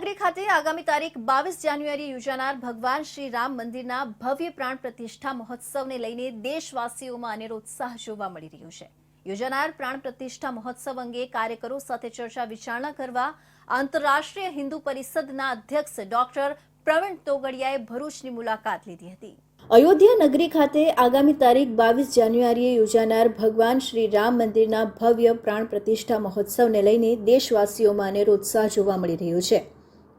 નગરી ખાતે આગામી તારીખ બાવીસ જાન્યુઆરી યોજાનાર ભગવાન શ્રી રામ મંદિરના ભવ્ય પ્રાણ પ્રતિષ્ઠા મહોત્સવને લઈને દેશવાસીઓમાં અનેરો ઉત્સાહ જોવા મળી રહ્યો છે. યોજાનાર પ્રાણ પ્રતિષ્ઠા મહોત્સવ અંગે કાર્યકરો સાથે ચર્ચા વિચારણા કરવા આંતરરાષ્ટ્રીય હિન્દુ પરિષદના અધ્યક્ષ ડોક્ટર પ્રવીણ તોગડિયાએ ભરૂચની મુલાકાત લીધી હતી. અયોધ્યા નગરી ખાતે આગામી તારીખ બાવીસ જાન્યુઆરીએ યોજાનાર ભગવાન શ્રી રામ મંદિરના ભવ્ય પ્રાણ પ્રતિષ્ઠા મહોત્સવને લઈને દેશવાસીઓમાં અનેરો ઉત્સાહ જોવા મળી રહ્યો છે.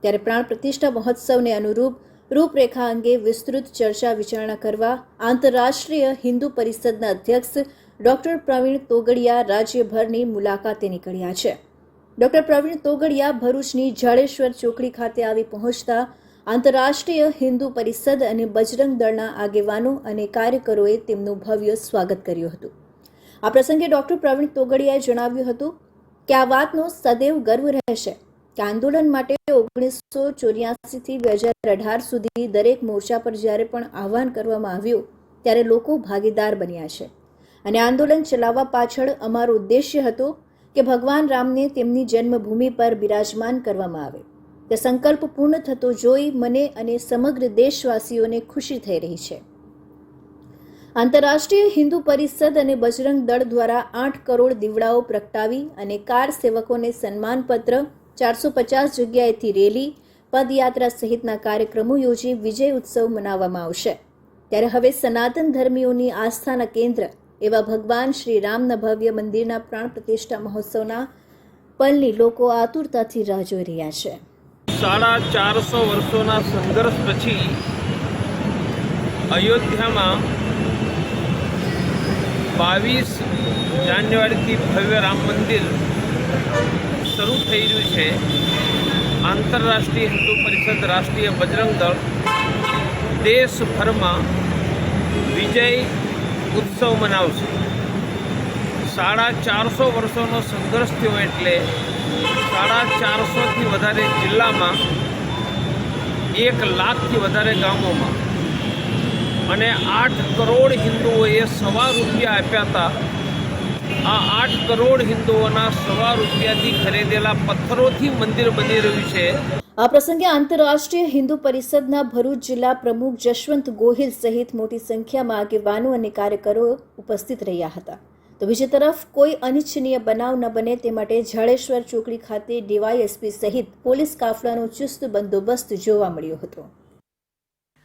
ત્યારે પ્રાણ પ્રતિષ્ઠા મહોત્સવને અનુરૂપ રૂપરેખા અંગે વિસ્તૃત ચર્ચા વિચારણા કરવા આંતરરાષ્ટ્રીય હિન્દુ પરિષદના અધ્યક્ષ ડોક્ટર પ્રવીણ તોગડિયા રાજ્યભરની મુલાકાતે નીકળ્યા છે. ડોક્ટર પ્રવીણ તોગડિયા ભરૂચની જાડેશ્વર ચોકડી ખાતે આવી પહોંચતા આંતરરાષ્ટ્રીય હિન્દુ પરિષદ અને બજરંગ દળના આગેવાનો અને કાર્યકરોએ તેમનું ભવ્ય સ્વાગત કર્યું હતું. આ પ્રસંગે ડોક્ટર પ્રવીણ તોગડિયાએ જણાવ્યું હતું કે આ વાતનો સદૈવ ગર્વ રહેશે. આંદોલન માટે ઓગણીસો ચોર્યાસીથી બે હજાર અઢાર સુધી દરેક મોરચા પર જ્યારે પણ આહવાન કરવામાં આવ્યું, ત્યારે લોકો ભાગીદાર બન્યા છે. અને આંદોલન ચલાવવા પાછળ અમારો ઉદ્દેશ્ય હતો કે ભગવાન રામને તેમની જન્મભૂમિ પર બિરાજમાન કરવામાં આવે. તે સંકલ્પ પૂર્ણ થતો જોઈ મને અને સમગ્ર દેશવાસીઓને ખુશી થઈ રહી છે. આંતરરાષ્ટ્રીય હિન્દુ પરિષદ અને બજરંગ દળ દ્વારા આઠ કરોડ દીવડાઓ પ્રગટાવી અને કાર સેવકોને સન્માનપત્ર ચારસો પચાસ જગ્યાએથી રેલી, પદયાત્રા સહિતના કાર્યક્રમો યોજી વિજય ઉત્સવ મનાવવામાં આવશે. ત્યારે હવે સનાતન ધર્મીઓની આસ્થાના કેન્દ્ર એવા ભગવાન શ્રી રામના ભવ્ય મંદિરના પ્રાણ પ્રતિષ્ઠા મહોત્સવના પલની લોકો આતુરતાથી રાહ જોઈ રહ્યા છે. સાડા ચારસો વર્ષોના સંઘર્ષ પછી અયોધ્યામાં બાવીસ જાન્યુઆરીથી ભવ્ય રામ મંદિર શરૂ થઈ રહ્યું છે. આંતરરાષ્ટ્રીય હિન્દુ પરિષદ રાષ્ટ્રીય બજરંગ દળ દેશભરમાં વિજય ઉત્સવ મનાવશે. સાડા ચારસો વર્ષોનો સંઘર્ષ થયો એટલે સાડા ચારસોથી વધારે જિલ્લામાં એક લાખથી વધારે ગામોમાં. અને આઠ કરોડ હિન્દુઓએ સવા રૂપિયા આપ્યા હતા આ આઠ કરોડ હિન્દુઓના સવા રૂપિયાથી ખરીદેલા પથ્થરોથી મંદિર બની રહ્યું છે. આ પ્રસંગે આંતરરાષ્ટ્રીય હિન્દુ પરિષદના ભરૂચ જિલ્લા પ્રમુખ જશવંત ગોહિલ સહિત મોટી સંખ્યામાં આગેવાનો અને કાર્યકરો ઉપસ્થિત રહ્યા હતા. તો બીજી તરફ, કોઈ અનિચ્છનીય બનાવ ન બને તે માટે જાડેશ્વર ચોકડી ખાતે ડીવાયએસપી સહિત પોલીસ કાફલાનો ચુસ્ત બંદોબસ્ત જોવા મળ્યો હતો.